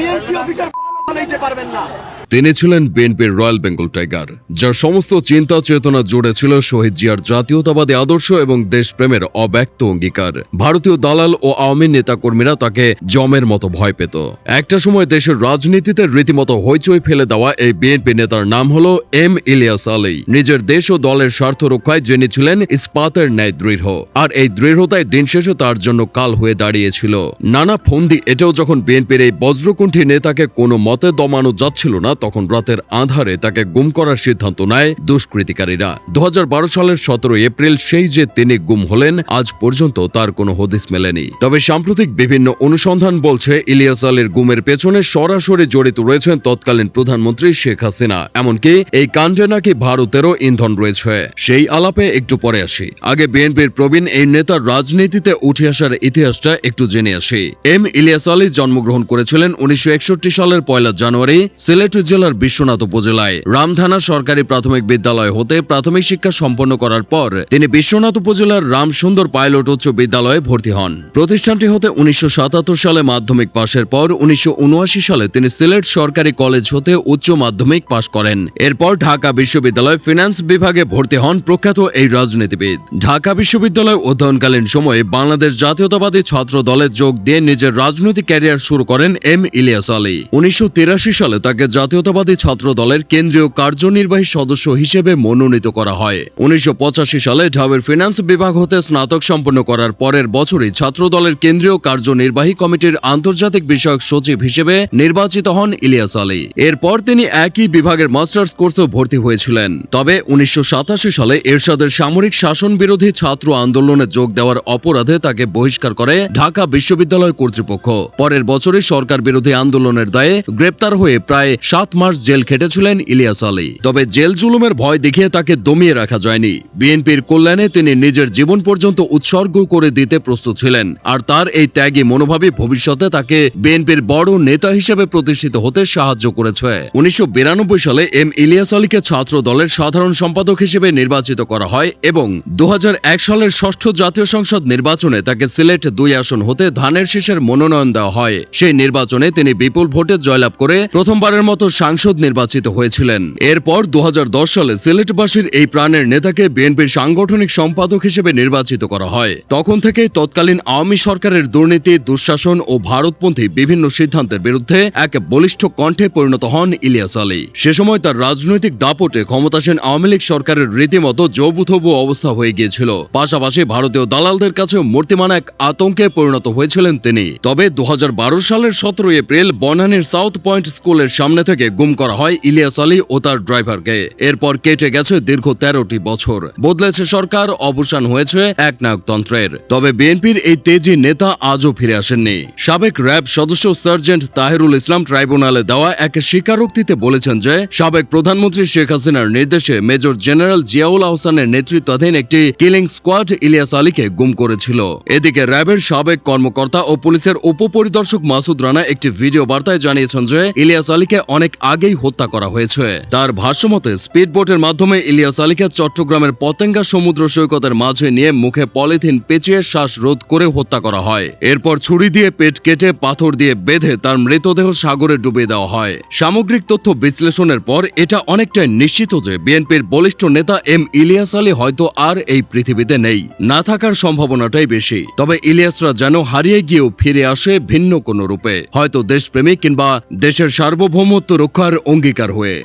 BNP officer পারবেন না। তিনি ছিলেন বিএনপির রয়্যাল বেঙ্গল টাইগার, যার সমস্ত চিন্তা চেতনা জুড়ে ছিল শহীদ জিয়ার জাতীয়তাবাদী আদর্শ এবং দেশপ্রেমের অব্যক্ত অঙ্গীকার। ভারতীয় দালাল ও আওয়ামী নেতাকর্মীরা তাকে জমের মতো ভয় পেত। একটা সময় দেশের রাজনীতিতে রীতিমতো হইচই ফেলে দেওয়া এই বিএনপি নেতার নাম হল এম ইলিয়াস আলী। নিজের দেশ ও দলের স্বার্থ রক্ষায় যিনি ছিলেন ইস্পাতের ন্যায় দৃঢ়। আর এই দৃঢ়তায় দিন শেষে তার জন্য কাল হয়ে দাঁড়িয়েছিল। নানা ফন্দি এটাও যখন বিএনপির এই বজ্রকুণ্ঠী নেতাকে কোনো মতে দমানো যাচ্ছিল না তখন রাতের আধারে তাকে গুম করার সিদ্ধান্ত নেয় দুষ্কৃতিকারীরা। দু হাজার বারো সালের সতেরো এপ্রিল সেই যে তিনি গুম হলেন, আজ পর্যন্ত তার কোনো হদিস মেলেনি। তবে সাম্প্রতিক বিভিন্ন অনুসন্ধান বলছে, ইলিয়াস আলীর গুমের পেছনে সরাসরি জড়িত রয়েছেন তৎকালীন প্রধানমন্ত্রী শেখ হাসিনা। এমনকি এই কাণ্ডে নাকি ভারতেরও ইন্ধন রয়েছে। সেই আলাপে একটু পরে আসি। আগে বিএনপির প্রবীণ এই নেতার রাজনীতিতে উঠে আসার ইতিহাসটা একটু জেনে আসি। এম ইলিয়াস আলী জন্মগ্রহণ করেছিলেন উনিশশো একষট্টি সালের পয়লা জানুয়ারি, সিলেট জেলার বিশ্বনাথ উপজেলায়। রামধানা সরকারি প্রাথমিক বিদ্যালয় হতে প্রাথমিক শিক্ষা সম্পন্ন করার পর তিনি বিশ্বনাথ উপজেলার রামসুন্দর পাইলট উচ্চ বিদ্যালয়ে ভর্তি হন। প্রতিষ্ঠানটি হতে উনিশশো সালে মাধ্যমিক পাশের পর উনিশশো সালে তিনি সিলেট সরকারি কলেজ হতে উচ্চ মাধ্যমিক পাশ করেন। এরপর ঢাকা বিশ্ববিদ্যালয় ফিনান্স বিভাগে ভর্তি হন প্রখ্যাত এই রাজনীতিবিদ। ঢাকা বিশ্ববিদ্যালয় অধ্যয়নকালীন সময়ে বাংলাদেশ জাতীয়তাবাদী ছাত্র দলে যোগ দিয়ে নিজের রাজনৈতিক ক্যারিয়ার শুরু করেন এম ইলিয়াস আলী। উনিশশো তিরাশি সালে তাকে জাতীয়তাবাদী ছাত্র দলের কেন্দ্রীয় কার্যনির্বাহী সদস্য হিসেবে মনোনীত করা হয়। উনিশশো পঁচাশি সালে ঢাবের ফিনান্স বিভাগ হতে স্নাতক সম্পন্ন করার পরের বছরই ছাত্র দলের কেন্দ্রীয় কার্যনির্বাহী কমিটির আন্তর্জাতিক বিষয়ক সচিব হিসেবে নির্বাচিত হন ইলিয়াস আলী। এরপর তিনি একই বিভাগের মাস্টার্স কোর্সে ভর্তি হয়েছিলেন। তবে উনিশশো সাতাশি সালে এরশাদের সামরিক শাসন বিরোধী ছাত্র আন্দোলনে যোগ দেওয়ার অপরাধে তাকে বহিষ্কার করে ঢাকা বিশ্ববিদ্যালয় কর্তৃপক্ষ। পরের বছরই সরকার বিরোধী আন্দোলনের দায়ে গ্রেপ্তার হয়ে প্রায় সাত মাস জেল খেটেছিলেন ইলিয়াস আলী। তবে জেল জুলুমের ভয় দেখিয়ে তাকে দমিয়ে রাখা যায়নি। বিএনপির কল্যাণে তিনি নিজের জীবন পর্যন্ত উৎসর্গ করে দিতে প্রস্তুত ছিলেন। আর তার এই ত্যাগী মনোভাবই ভবিষ্যতে তাকে বিএনপির বড় নেতা হিসেবে প্রতিষ্ঠিত হতে সাহায্য করেছে। উনিশশো বিরানব্বই সালে এম ইলিয়াস আলীকে ছাত্র দলের সাধারণ সম্পাদক হিসেবে নির্বাচিত করা হয় এবং দু হাজার এক সালের ষষ্ঠ জাতীয় সংসদ নির্বাচনে তাকে সিলেট দুই আসন হতে ধানের শীষের মনোনয়ন দেওয়া হয়। সেই নির্বাচনে তিনি বিপুল ভোটে জয়লাভ করে প্রথমবারের মতো সাংসদ নির্বাচিত হয়েছিলেন। এরপর দু হাজার দশ সালে সিলেটবাসীর এই প্রাণের নেতাকে বিএনপির সাংগঠনিক সম্পাদক হিসেবে নির্বাচিত করা হয়। তখন থেকেই তৎকালীন আওয়ামী সরকারের দুর্নীতি, দুঃশাসন ও ভারতপন্থী বিভিন্ন সিদ্ধান্তের বিরুদ্ধে এক বলিষ্ঠ কণ্ঠে পরিণত হন ইলিয়াস আলী। সে সময় তার রাজনৈতিক দাপটে ক্ষমতাসীন আওয়ামী লীগ সরকারের রীতিমতো জৌবুথবু অবস্থা হয়ে গিয়েছিল। পাশাপাশি ভারতীয় দালালদের কাছেও মূর্তিমান এক আতঙ্কে পরিণত হয়েছিলেন তিনি। তবে দু হাজার বারো সালের সতেরো এপ্রিল বনানীর সাউথ পয়েন্ট স্কুলের সামনে থেকে গুম করা হয় ইলিয়াস আলী ও তার ড্রাইভারকে। এরপর কেটে গেছে দীর্ঘ তেরোটি বছর। বদলেছে সরকার, অবসান হয়েছে একনায়কতন্ত্রের তবে বিএনপির এই তেজি নেতা আজও ফিরে আসেননি। সাবেক র্যাব সদস্য সার্জেন্ট তাহিরুল ইসলাম ট্রাইব্যুনালে দেওয়া এক স্বীকারোক্তিতে বলেছেন যে, সাবেক প্রধানমন্ত্রী শেখ হাসিনার নির্দেশে মেজর জেনারেল জিয়াউল আহসানের নেতৃত্বাধীন একটি কিলিং স্কোয়াড ইলিয়াস আলীকে গুম করেছিল। এদিকে র্যাবের সাবেক কর্মকর্তা ও পুলিশের উপপরিদর্শক মাসুদ রানা একটি ভিডিও বার্তায় জানিয়েছেন যে, ইলিয়াস আলীকে অনেক আগেই হত্যা করা হয়েছে। তার ভাষ্যমতে স্পিড বোটের মাধ্যমে ইলিয়াস আলীকে চট্টগ্রামের পতেঙ্গা সমুদ্র সৈকতের মাঝে নিয়ে মুখে পলিথিন পেঁচিয়ে শ্বাস রোধ করে হত্যা করা হয়। এরপর ছুরি দিয়ে পেট কেটে পাথর দিয়ে বেঁধে তার মৃতদেহ সাগরে ডুবিয়ে দেওয়া হয়। সামগ্রিক তথ্য বিশ্লেষণের পর এটা অনেকটাই নিশ্চিত যে বিএনপির বলিষ্ঠ নেতা এম ইলিয়াস আলী হয়তো আর এই পৃথিবীতে নেই। না থাকার সম্ভাবনাটাই বেশি। তবে ইলিয়াসরা যেন হারিয়ে গিয়েও ফিরে আসে ভিন্ন কোনো রূপে। হয়তো দেশপ্রেমিক কিংবা দেশের সার্বভৌমত্ব রক্ষার অঙ্গীকার হয়ে